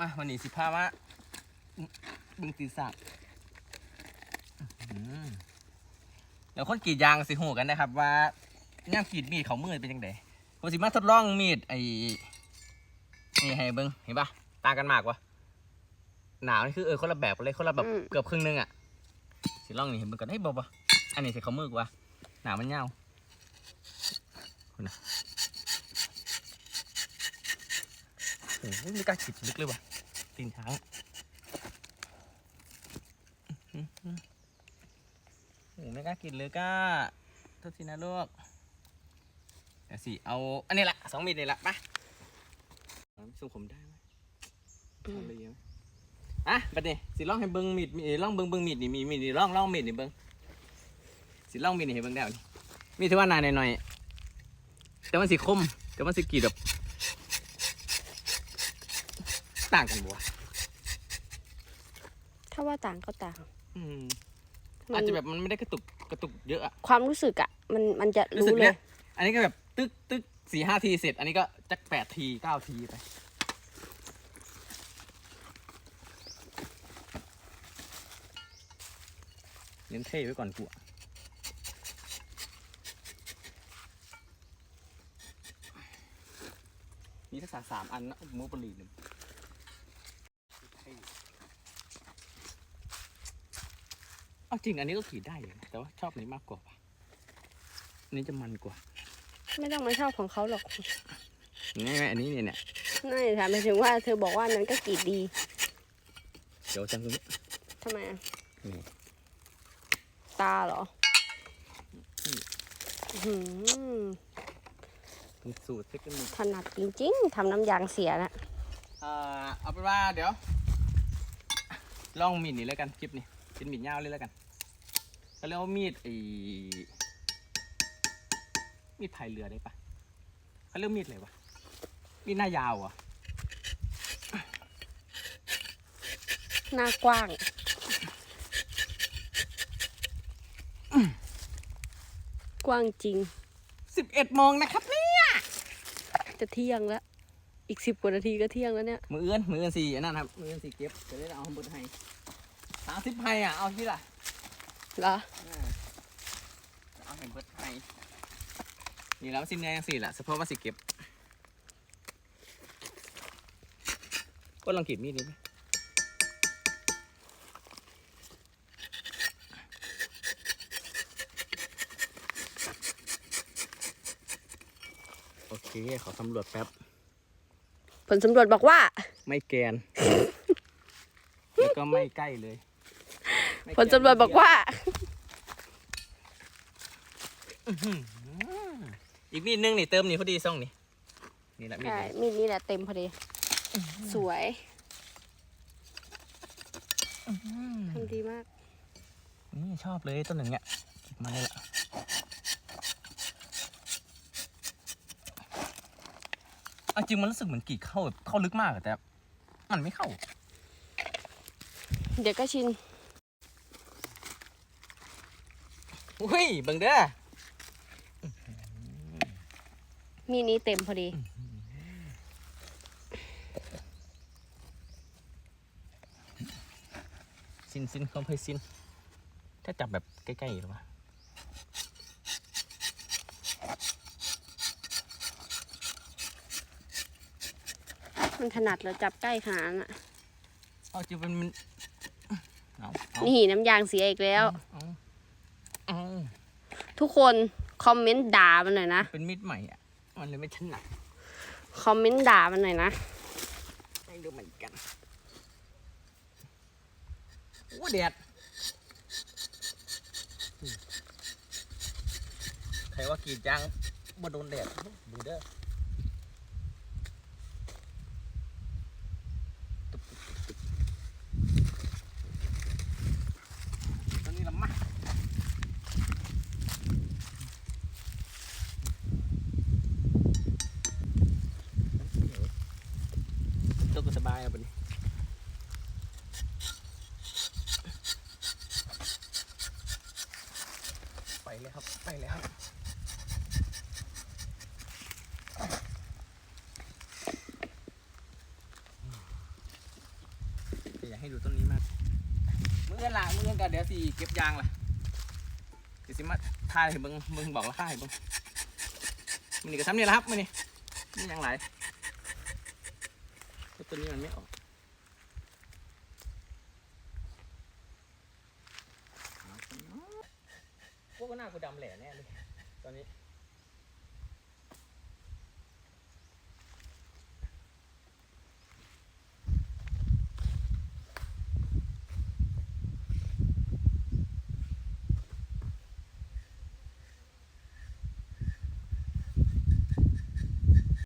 มาวันนี้สิพามาบึงตีสักเดี๋ยวคนกรีดยางสิหูกันนะครับ ว่าย่างกรีดมีดเขามือเป็นยังไงผมสิมาทดลองมีดไอ้นี่ให้เบิ้งเห็นปะต่างกันมากวะหนาวนี่คือเออคนละแบบกันเลยคนละแบบอืมเกือบครึ่งนึงอะสิลองนี่เห็นเบิ้งก่อนให้ยบอกวะอันนี้ใส่เขามือกว่าหนาวมันยาวคุณนะโอ้โหไม่กล้าขีดลึกเลยว่ะ ตีนช้างอื้อหือโอ้ไม่กล้ากินเลยก้าโทษทีนะลูกเดี๋ยวสิเอา อันนี้ละสองมีดนี่ละไปส่งผมได้ไหมอืมทำเยไหมอะบัดนี้สิล่องให้เบิ้งมีดมีล่องเบิ้งเบิ้งมีดนี่มีมีดนี่ลองล่องมีดนี่เบิ้งสิล่องมีดนี่ให้เบิ้งได้บ่นี่มีดที่ว่านานหน่อยแต่มันสิคมแต่มันสิกรีดแบบต่างกันบ่ว ถ้าว่าต่างก็ต่างอืมมันอาจจะแบบมันไม่ได้กระตุกกระตุกเยอะอะความรู้สึกอะมันมันจะรู้สึรู้กเลเนี่ย ย อันนี้ก็แบบตึกตึกสี่ห้าทีเสร็จ อันนี้ก็จักแปดทีเก้าทีไป เน้นเท่ไว้ก่อนกูอะมีทักษะสามอันนะมูปรีหนึ่ง เอาจริงอันนี้ก็ขี่ได้อยู่นะแต่ว่าชอบอันนี้มากกว่าว่ะอันนี้จะมันกว่าไม่ต้องมาชอบของเขาหรอกนี่ไหมอันนี้เนี่ยเนี่ยนั่นถามไปถึงว่าเธอบอกว่านั้นก็กรีดดีเดี๋ยวจังตรงนี้ทำไมอะนี่ตาเหรออืมอื้อหือตรงสูตรเทคนิคถนัดจริงๆทำน้ำยางเสียนะ เอ่อเอาเป็นว่าเดี๋ยว ลองมีดนี่แล้วกันคลิปนี้ เป็นมีดยาวเลยแล้วกันเขาเรียกว่ามีดไอ้มีดพายเรือได้ปะเขาเรียกมีดอะไรวะ มีดหน้ายาวเหรอะหน้ากว้าง กว้างจริง สิบเอ็ดโมงนะครับนี่จะเที่ยงแล้ว อีกสิบกว่านาทีก็เที่ยงแล้วเนี่ย มือเอื้อนมือเอื้อนสี่อันนั้นครับ มือเอื้อนสี่เก็บ จะได้เอาข้างบนให้ สามสิบไฮอะ เอาที่ละเหรอเอาเห็นเบิดไฮนี่แล้วสิเนื้อยังสี่ละเฉพาะว่าสิเก็บก็ลองกรีดมีดนี้ไหมโอเค ขอสำรวจแป๊บ ผลสำรวจบอกว่า ไม่แกน แล้วก็ไม่ใกล้เลยไม่แกน ผลสำรวจบอกว่าอีกนิดนึงนี่เติมนี่พอดีซ่องนี่นี่แหละมีดใช่นี้มีดนี่แหละเต็มพอดี สวยทำดีมาก นี่ชอบเลยต้นหนึ่งเนี่ยเก็บมาเลยละเอาจริงมันรู้สึกเหมือนกรีดเข้าแบบเข้าลึกมากอะแต่ มันไม่เข้า เดี๋ยวก็ชิน อุ้ยเบังเด้อมีดนี้เต็มพอดี ซินซินเขาไปซิน ถ้าจับแบบใกล้ๆหรือวะมันถนัดเราจับใกล้ขนาดนั้นอะเอาจริงมันมันเอาเอานี่น้ำยางเสียอีกแล้วเอาเอา ทุกคนคอมเมนต์ด่ามันหน่อยนะ เป็นมิดใหม่อะ มันเลยไม่ถนัดคอมเมนต์ด่ามันหน่อยนะไม่รู้เหมือนกันโอ้แดดใครว่ากรีดยางบ่โดนแดดดูเด้อตุ๊บตุ๊บตุ๊บตุ๊บตอนนี้ละมาตัวก็สบายอะบัดนี้ ไปเลย ครับไปเลยครับดูต้นนี้มากมืออนละมืออนกันเดี๋ยวสิเก็บยางล่ะเดี๋ยวสิมาทายให้เบิ่งเบิ่งบอกราคาให้เบิ่งมันนี่ก็ทำนี่แหละครับมันนี่นี่ยังหลายเพราะต้นนี้มันไม่ออกพ วกก็หน้ากูดำแหล่แน่เลยตอนนี้